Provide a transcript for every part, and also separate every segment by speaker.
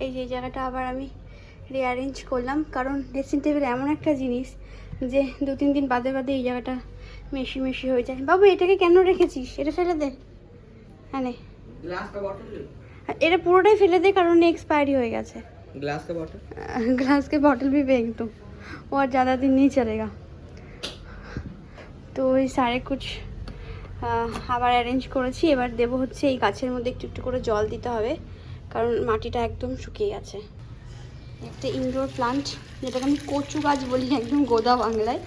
Speaker 1: এই যে এই জায়গাটা আবার আমি রিঅ্যারেঞ্জ করলাম কারণ ড্রেসিং টেবিল এমন একটা জিনিস যে দু তিন দিন বাদে বাদে এই জায়গাটা মেশি মেশি হয়ে যায় বাবু এটাকে কেন রেখেছিস এটা ফেলে দে হ্যাঁ নে।
Speaker 2: ग्लास का बॉटल
Speaker 1: এটা পুরোটাই ফেলে দে কারণ এক্সপায়ারি হয়ে গেছে
Speaker 2: ग्लास का बॉटल
Speaker 1: ग्लास के बॉटल भी फेंक दो वो और ज़्यादा दिन नहीं चलेगा তো এই সারে কুচ আহ, আবার অ্যারেঞ্জ করেছি এবার দেবো হচ্ছে এই গাছের মধ্যে একটু একটু করে জল দিতে হবে কারণ মাটিটা একদম শুকিয়ে গেছে। একটা ইনডোর প্লান্ট যেটাকে আমি কচু গাছ বলি একদম গোদা বাংলায়।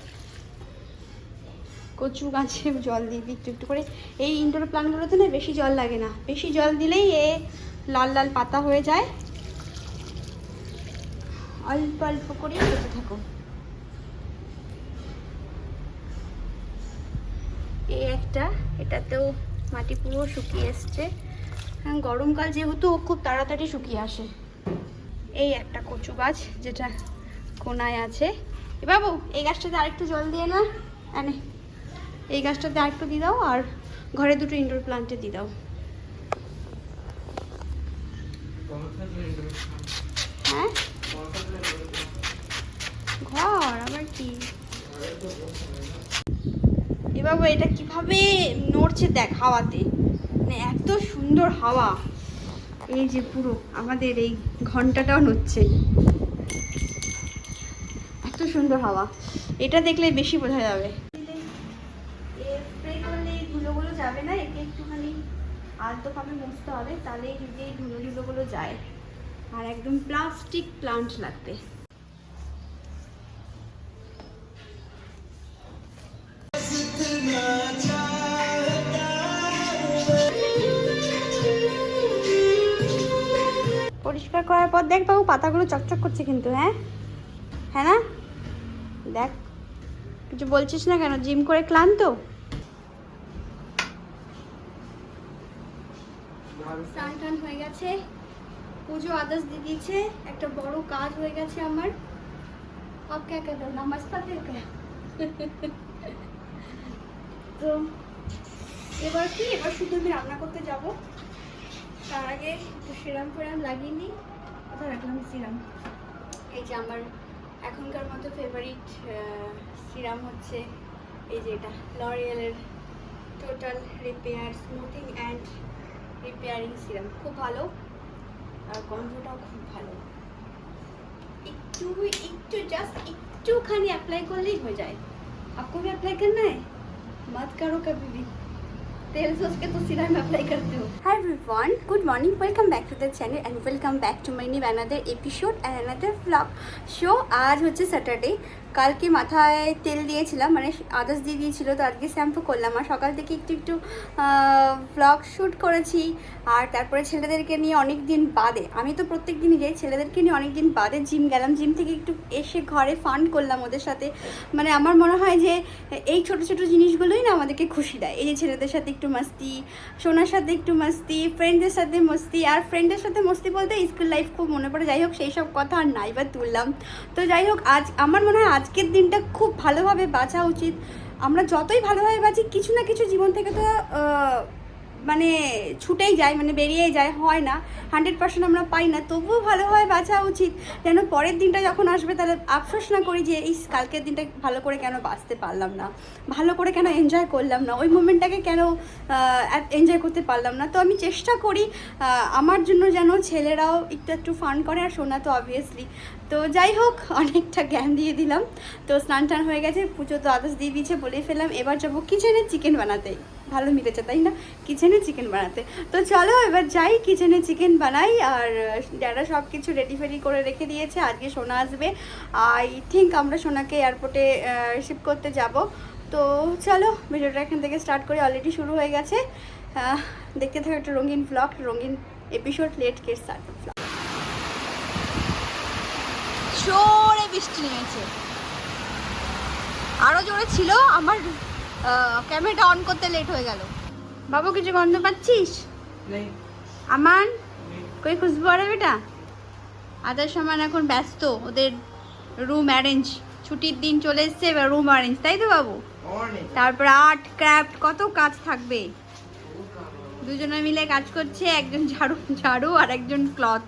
Speaker 1: কচু গাছে জল দিই একটু একটু করে। এই ইনডোর প্লান্টগুলোতে না বেশি জল লাগে না। বেশি জল দিলেই এ লাল লাল পাতা হয়ে যায়। অল্প অল্প করে দিতে থাকো। এই একটা, এটাতেও মাটি পুরো শুকিয়ে এসছে। গরমকাল যেহেতু ও খুব তাড়াতাড়ি শুকিয়ে আসে। এই একটা কচু গাছ যেটা কোনায় আছে। এ বাবু, এই গাছটাতে আরেকটু জল দিয়ে না? আনে এই গাছটাতে আরেকটু দিয়ে দাও আর ঘরে দুটো ইনডোর প্লান্টে দিয়ে দাও। হ্যাঁ? ঘর, আবার কি? এ বাবা, এটা কীভাবে নড়ছে দেখ হাওয়াতে? মানে এত সুন্দর হাওয়া। এই যে পুরো আমাদের এই ঘন্টাটাও নড়ছে এত সুন্দর হাওয়া। এটা দেখলে বেশি বোঝা যাবে। স্প্রে করলে এই ধুলোগুলো যাবে না? একে একটুখানি আলতোভাবে মুছতে হবে তাহলে এই ধুলো ধুলোগুলো যায়। আর একদম প্লাস্টিক প্লান্ট লাগবে। পরিষ্কার করার পর দেখ বাবু পাতাগুলো চকচক করছে কিন্তু হ্যাঁ হ্যাঁ না দেখ কিছু বলছিস না কেন জিম করে ক্লান্ত স্নান টান হয়ে গেছে পুজো আদার্স দিয়ে দিয়েছে একটা বড় কাজ হয়ে গেছে আমার আপ কে कर रहे हो नमाज पढ़ते हो क्या তো এবার কি এবার শুধু আমি রান্না করতে যাব তার আগে একটু সিরাম ফিরাম লাগিয়ে নিই কোথায় রাখলাম সিরাম এই যে আমার এখনকার মতো ফেভারিট সিরাম হচ্ছে এই যে এটা লরিয়ালের total repair smoothing and repairing serum খুব ভালো আর গন্ধটাও খুব ভালো একটু একটু জাস্ট একটুখানি अप्लाई করলেই হয়ে যায় आपको भी अप्लाई करना है मत करो कभी भी तेल सोच के तो सीधा मैं अप्लाई करती हूँ hi everyone good morning welcome back to the channel and welcome back to my new another episode and another vlog show আজ হচ্ছে স্যাটারডে কালকে মাথায় তেল দিয়েছিলাম মানে আদার্স দিয়ে দিয়েছিল, তো আজকে শ্যাম্পু করলাম। আর সকাল থেকে একটু একটু ব্লগ শ্যুট করেছি, আর তারপরে ছেলেদেরকে নিয়ে অনেক দিন বাদে, আমি তো প্রত্যেক দিনই যাই, ছেলেদেরকে নিয়ে অনেক দিন বাদে জিম গেলাম জিম থেকে একটু এসে ঘরে ফান করলাম ওদের সাথে। মানে আমার মনে হয় যে, এই ছোট ছোট জিনিসগুলোই না আমাদেরকে খুশি দেয়। এই যে ছেলেদের সাথে একটু মাস্তি, সোনার সাথে একটু মাস্তি ফ্রেন্ডদের সাথে মস্তি, আর ফ্রেন্ডের সাথে মস্তি বলতে স্কুল লাইফ খুব মনে পড়ে। যাই হোক, সেই সব কথা আর নাই বা তুললাম। তো যাই হোক, আজ আমার মনে হয় আজকের দিনটা খুব ভালোভাবে বাঁচা উচিত। আমরা যতই ভালোভাবে বাঁচি, কিছু না কিছু জীবন থেকে তো মানে ছুটেই যায় মানে বেরিয়েই যায়, হয় না। হান্ড্রেড পার্সেন্ট আমরা পাই না। তবুও ভালোভাবে বাঁচা উচিত। যেন পরের দিনটা যখন আসবে, তাহলে আফসোস না করি যে এই কালকের দিনটা ভালো করে কেন বাঁচতে পারলাম না? ভালো করে কেন এনজয় করলাম না? ওই মোমেন্টটাকে কেন এনজয় করতে পারলাম না? তো আমি চেষ্টা করি আমার জন্য যেন ছেলেরাও একটু একটু ফান করে। আর শোনা তো অবভিয়াসলি তো যাই হোক, অনেকটা জ্ঞান দিয়ে দিলাম। তো স্নান টান হয়ে গেছে, পুজো তো আদার্স দিয়ে দিয়েছে বলেই ফেললাম। এবার যাব কিচেনে চিকেন বানাতে। ভালো মিলেছে, তাই না? কিচেনে চিকেন বানাতে। তো চলো, এবার যাই কিচেনে চিকেন বানাই। আর যারা সব কিছু রেডি ফেডি করে রেখে দিয়েছে, আজকে সোনা আসবে। আই থিঙ্ক আমরা সোনাকে এয়ারপোর্টে রিসিভ করতে যাব। তো চলো, ভিডিওটা এখান থেকে স্টার্ট করি। অলরেডি শুরু হয়ে গেছে। দেখতে থাকো একটা রঙিন ব্লগ রঙিন এপিসোড লেট কে স্টার্ট ব্লগ জোরে বৃষ্টি নেমেছে। আরও জোরে ছিল আমার ক্যামেরাটা অন করতে লেট হয়ে গেল। বাবু কিছু গন্ধ পাচ্ছিস? আমার কই খুঁজবো আরে বেটা? আদার সমান এখন ব্যস্ত ওদের রুম অ্যারেঞ্জ ছুটির দিন চলে এসছে এবার রুম অ্যারেঞ্জ তাই তো বাবু? তারপর আর্ট ক্রাফট কত কাজ থাকবে? দুজনে মিলে কাজ করছে একজন ঝাড়ু ঝাড়ু আর একজন ক্লথ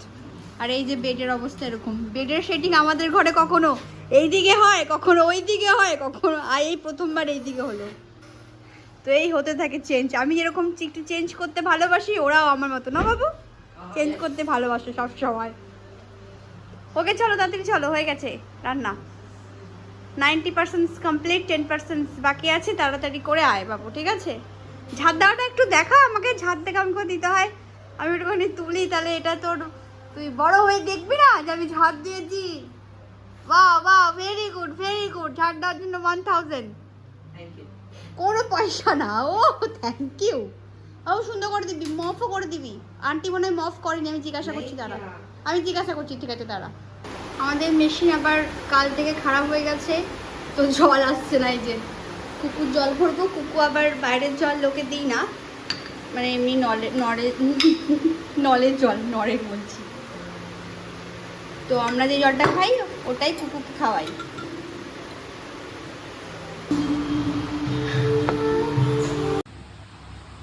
Speaker 1: আর এই যে বেডের অবস্থা এরকম। বেডের সেটিং আমাদের ঘরে কখনো এই দিকে হয়, কখনো ওই দিকে হয়, কখনো আর এই প্রথমবার এই দিকে হলো। তো এই হতে থাকে চেঞ্জ আমি যেরকম একটু চেঞ্জ করতে ভালোবাসি, ওরাও আমার মতো। না বাবু? চেঞ্জ করতে ভালোবাসে সব সময় ওকে চলো, তাড়াতাড়ি চলো, হয়ে গেছে রান্না। Ninety percent complete ten percent বাকি আছে, তাড়াতাড়ি করে আয় বাবু, ঠিক আছে? ঝাড় দেওয়াটা একটু দেখা, আমাকে ঝাড় দেখা আমাকে দিতে হয়। আমি একটুখানি তুলি, তাহলে এটা তোর তুই বড় হয়ে দেখবি না যে আমি ঝাড় দিয়েছি? বাহ বাহ ভেরি গুড ভেরি গুড ঝাড় দেওয়ার জন্য ওয়ান থাউজেন্ড কোনো পয়সা না ও থ্যাংক ইউ ও সুন্দর করে দিবি মফও করে দিবি। আন্টি মনে হয় মফ করেনি আমি জিজ্ঞাসা করছি তারা আমি জিজ্ঞাসা করছি ঠিক আছে তারা আমাদের মেশিন আবার কাল থেকে খারাপ হয়ে গেছে তো জল আসছে না এই যে। কুকুর জল ভরবো কুকু আবার বাইরের জল লোকে দিই না। মানে এমনি নলে নরে নলের জল নরের বলছি। তো আমরা যে জলটা খাই ওটাই কুকুরকে খাওয়াই।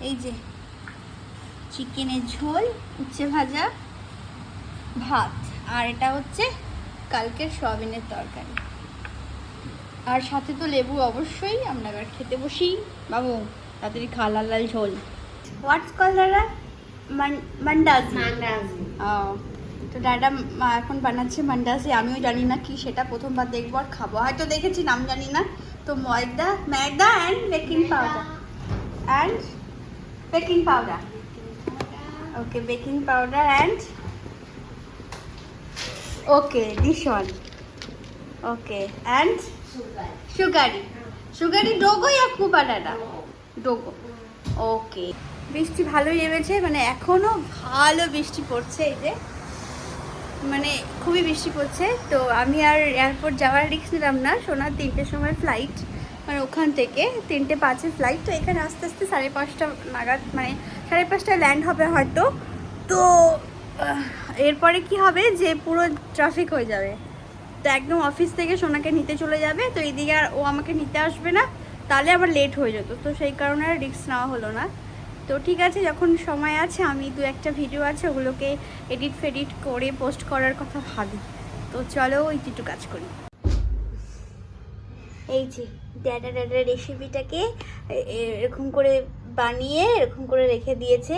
Speaker 1: এই যে চিকেনের ঝোল উচ্ছে ভাজা ভাত। আর এটা হচ্ছে কালকের সয়াবিনের তরকারি। আর সাথে তো লেবু অবশ্যই আমরা এবার খেতে বসি। বাবু তাড়াতাড়ি খা লাল লাল ঝোল। হোয়াটস কল দাদা মান্ডাজি। ও। তো মা- এখন বানাচ্ছে মান্ডাজি আমিও জানি না কি সেটা প্রথমবার দেখব আর খাব। হয়তো দেখেছি, নাম জানি না। তো ময়দা ময়দা and baking powder and baking powder okay baking powder and okay this one okay and sugary সুগারি ডোগো ইয়া কুপাডাটা ডোগো ওকে বৃষ্টি ভালোই নেমেছে মানে এখনও ভালো বৃষ্টি পড়ছে এই যে। মানে খুবই বৃষ্টি পড়ছে, তো আমি আর এয়ারপোর্ট যাওয়ার রিক্স নিলাম না। সোনার তিনটের সময় ফ্লাইট মানে ওখান থেকে। তিনটে পাঁচে ফ্লাইট তো এখানে আস্তে আস্তে সাড়ে পাঁচটা নাগাদ মানে সাড়ে পাঁচটায় ল্যান্ড হবে হয়তো। তো এরপরে কি হবে যে পুরো ট্রাফিক হয়ে যাবে। তো একদম অফিস থেকে সোনাকে নিতে চলে যাবে, তো এদিকে আর ও আমাকে নিতে আসবে না। তাহলে আবার লেট হয়ে যেত, তো সেই কারণে আর রিক্স নেওয়া হলো না। তো ঠিক আছে, যখন সময় আছে, আমি দু একটা ভিডিও আছে, ওগুলোকে এডিট ফেডিট করে পোস্ট করার কথা ভাবি। তো চলো, ওই একটু কাজ করি। এই যে ড্যাডা ড্যাডা রেসিপিটাকে এরকম করে বানিয়ে, এরকম করে রেখে দিয়েছে।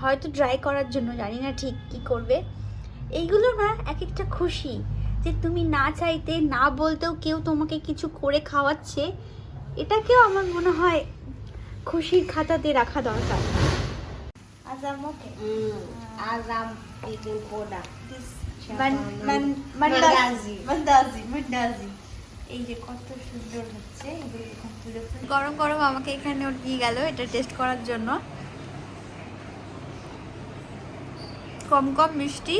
Speaker 1: হয়তো ড্রাই করার জন্য, জানি না ঠিক কি করবে। এইগুলো না এক একটা খুশি, যে তুমি না চাইতে, না বলতেও কেউ তোমাকে কিছু করে খাওয়াচ্ছে। এটাকেও আমার মনে হয় খুশির খাতাতে রাখা দরকার। এই যে কত সুন্দর হচ্ছে গরম গরম আমাকে এখানে ওর দিয়ে গেল এটা টেস্ট করার জন্য। কম কম মিষ্টি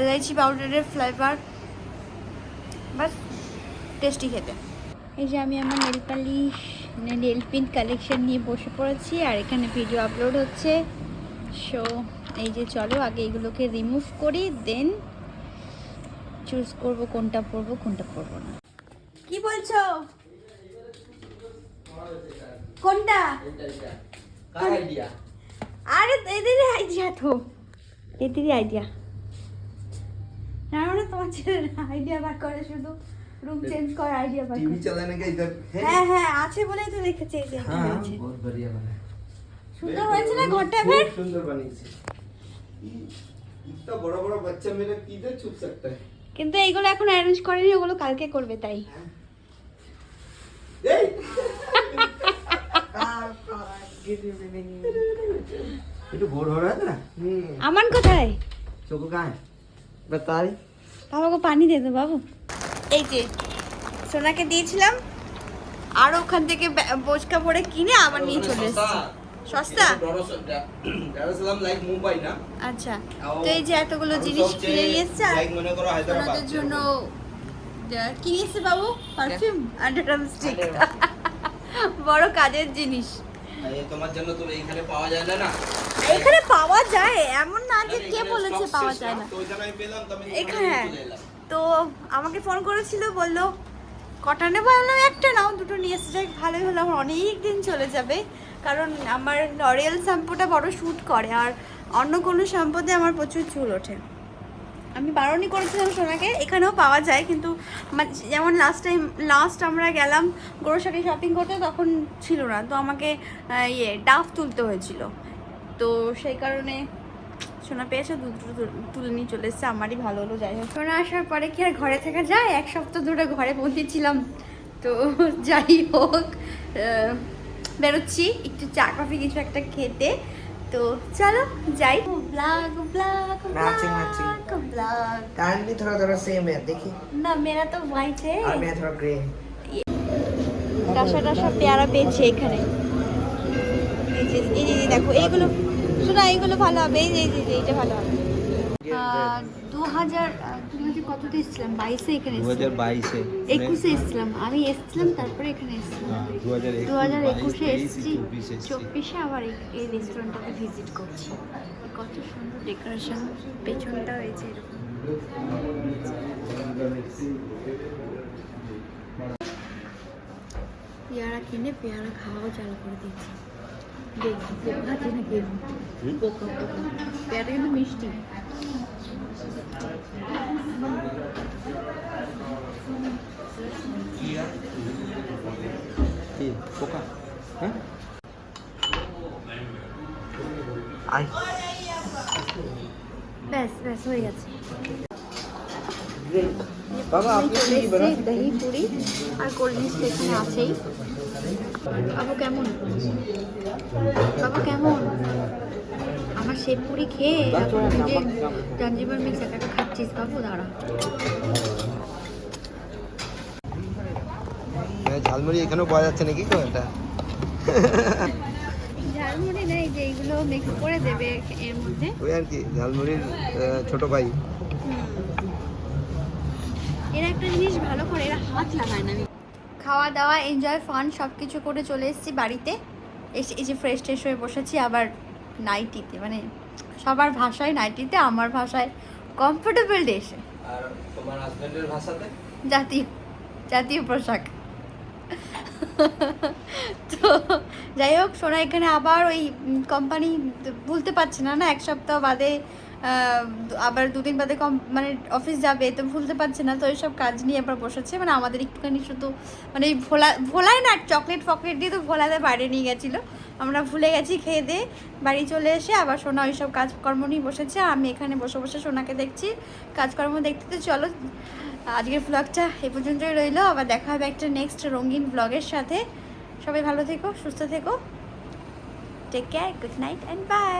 Speaker 1: এলাইচি পাউডারের ফ্লেভার বাস টেস্টি খেতে। এই যে আমি আমার nail polish nail pin collection নিয়ে বসে পড়েছি আর এখানে ভিডিও আপলোড হচ্ছে। সো এই যে চলো আগে এগুলোকে রিমুভ করি দেন চুজ করব কোনটা পরবো কোনটা পরবো না। কি বলছো? কোনটা? আরে এদেরই আইডিয়া তো। এদেরই আইডিয়া না মানে তোমার ছেলে আইডিয়া বার করে শুধু। রুম চেঞ্জ করার আইডিয়া বার
Speaker 3: टीवी
Speaker 1: করে
Speaker 3: चलाने का इधर है
Speaker 1: হ্যাঁ হ্যাঁ আছে বলেই তো দেখেছি এই যে এখানে
Speaker 3: हाँ
Speaker 1: আছে।
Speaker 3: बहुत बढ़िया बना है
Speaker 1: সুন্দর হয়েছে না ঘরটা
Speaker 3: खूब
Speaker 1: এবার
Speaker 3: सुंदर बनी थी इतना बड़ा बड़ा बच्चा मेरा किधर छुप सकता है
Speaker 1: কিন্তু এইগুলো এখন অ্যারেঞ্জ করেনি ওগুলো কালকে করবে তাই
Speaker 3: ए! ये तो बोर हो रहा था हम्म
Speaker 1: আমান কোথায়
Speaker 3: चोको कहाँ है बता रही
Speaker 1: বাবাকে পানি দে তো বাবু এই যে সোনাকে দিয়েছিলাম আর ওখান থেকে বোচকা পরে কিনে আবার নিয়ে চলে এসেছি। সস্তা? আচ্ছা তো এই যে এতগুলো জিনিস কিনে নিয়ে এসছে আর সোনাদের জন্য যা- কি নিয়ে বাবু পারফিউম আন্ডারগ্রাম স্টিক বড় কাজের জিনিস।
Speaker 2: তোমার জন্য তো এইখানে পাওয়া যায় না
Speaker 1: এখানে পাওয়া যায় এমন না যে কে বলেছে পাওয়া যায় না। এখানে
Speaker 2: এলাম।
Speaker 1: তো আমাকে ফোন করেছিল, বলল, কটা নেব? বললাম, একটা নাও, দুটো নিয়ে এসে। যাই ভালোই হলো, আমার অনেক দিন চলে যাবে, কারণ আমার লরিয়াল শ্যাম্পুটা বড় শ্যুট করে, আর অন্য কোনো শ্যাম্পুতে আমার প্রচুর চুল ওঠে। আমি বারণই করেছিলাম সোনাকে, এখানেও পাওয়া যায়, কিন্তু যেমন লাস্ট টাইম লাস্ট আমরা গেলাম গ্রোসারি শপিং করতে, তখন ছিল না। তো আমাকে ইয়ে ডাফ তুলতে হয়েছিল। তো সেই কারণে সোনা পেয়েছে দুধ টুধ তুলে নিয়ে চলে এসছে আমারই ভালো হলো যাই হোক সোনা আসার পরে কি আর ঘরে থাকা যায় এক সপ্তাহ ধরে ঘরে বন্দি তো যাই হোক আহ, বেরোচ্ছি একটু চা কফি কিছু একটা খেতে তো চলো যাই vlog vlog
Speaker 3: Matching, matching.
Speaker 1: Vlog
Speaker 3: कान भी थोड़ा थोड़ा सेम है देखिए
Speaker 1: ना मेरा तो वाइट है
Speaker 3: और मेरा थोड़ा ग्रे है
Speaker 1: টাসা টাসা পেয়ারা পেয়েছে এখানে এই যে এই যে এই যে দেখো এইগুলো শোনা এইগুলো ভালো হবে এই যে এই যে, এইটা ভালো হবে। দু হাজার তুমি কততে এসেছিলাম? বাইশে এখানে
Speaker 4: বাইশে।
Speaker 1: একুশে এসেছিলাম। আমি এসেছিলাম তারপরে এখানে এসেছিলাম।
Speaker 4: দু হাজার
Speaker 1: একুশে এসেছি। চব্বিশে আবার এই- রেস্টুরেন্টটাতে ভিজিট করছি। কত সুন্দর ডেকোরেশন পেছনটা হয়েছে এরকম। পেয়ারা কিনে পেয়ারা খাওয়াও চালু করে দিচ্ছি মিষ্টি
Speaker 4: পোকা হ্যাঁ
Speaker 1: ব্যাস ব্যাস হয়ে গেছে দহি পুরি আর কোল্ড ড্রিঙ্কস এখানে আছেই। বাবু কেমন? বাবু কেমন? আমার সে পুরি খেয়ে এখন যে জাঞ্জিবার মিক্স একটা খাচ্ছিস বাবু দাঁড়া।
Speaker 3: ঝালমুড়ি এখানেও পাওয়া যাচ্ছে নাকি তো এটা
Speaker 1: ঝালমুড়ি নেই যে এইগুলো মিক্স করে দেবে এর মধ্যে।
Speaker 3: ওই আর কি ঝালমুড়ির ছোট ভাই
Speaker 1: এরা একটা জিনিস ভালো করে এরা হাত লাগায় না খাওয়া দাওয়া এনজয় ফান সব কিছু করে চলে এসেছি বাড়িতে। এসে এই যে ফ্রেশ ট্রেশ হয়ে বসেছি আবার নাইটিতে মানে সবার ভাষায় নাইটিতে আমার ভাষায় কমফোর্টেবল ড্রেসে
Speaker 2: আর তোমার হাজবেন্ডের ভাষাতে?
Speaker 1: জাতীয় জাতীয় পোশাক। তো যাই হোক সোনা এখানে আবার ওই কোম্পানি ভুলতে পারছে না না এক সপ্তাহ বাদে আবার দুদিন বাদে কম মানে অফিস যাবে তো ভুলতে পারছে না, তো এইসব কাজ নিয়ে আবার বসেছে। মানে আমাদের একটুখানি শুধু মানে ভোলা ভোলায় না চকলেট ফকলেট দিয়ে তো ভোলাতে বাইরে নিয়ে গেছিল। আমরা ভুলে গেছি খেয়ে দিয়ে বাড়ি চলে এসে আবার সোনা ওইসব কাজকর্ম নিয়ে বসেছে। আমি এখানে বসে বসে সোনাকে দেখছি, কাজকর্ম দেখতে। তো চলো, আজকের ব্লগটা এ পর্যন্তই রইল। আবার দেখা হবে একটা নেক্সট রঙিন ব্লগের সাথে। সবাই ভালো থেকো, সুস্থ থেকো। Take care good night and bye